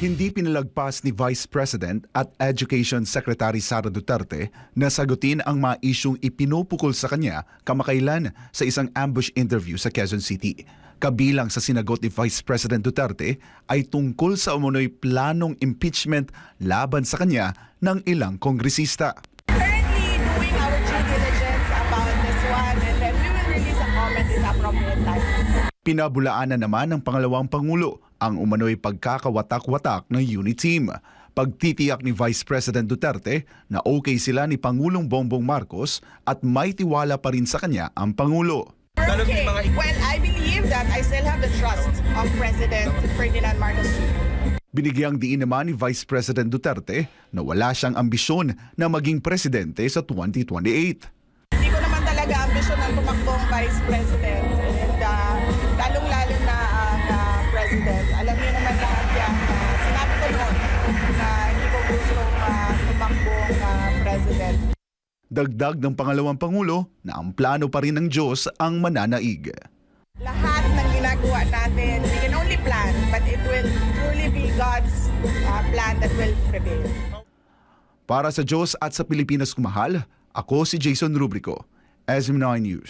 Hindi pinalagpas ni Vice President at Education Secretary Sara Duterte na sagutin ang mga isyong ipinupukol sa kanya kamakailan sa isang ambush interview sa Quezon City. Kabilang sa sinagot ni Vice President Duterte ay tungkol sa umunoy planong impeachment laban sa kanya ng ilang kongresista. currently doing our due diligence about this one and then we will release a comment in the appropriate time. Pinabulaan na naman ng pangalawang Pangulo ang umano'y pagkakawatak-watak ng unit team. Pagtitiyak ni Vice President Duterte na okay sila ni Pangulong Bongbong Marcos at may tiwala pa rin sa kanya ang Pangulo. Okay, well, I believe that I still have the trust of President Ferdinand Marcos Jr. Binigyang diin naman ni Vice President Duterte na wala siyang ambisyon na maging presidente sa 2028. Hindi ko naman talaga ambisyon na tumakbong Vice President Dagdag ng pangalawang Pangulo na ang plano pa rin ng Diyos ang mananaig. Lahat ng ginagawa natin, we can only plan, but it will truly be God's uh, plan that will prevail. Para sa Diyos at sa Pilipinas kumahal, ako si Jason Rubrico, SM9 News.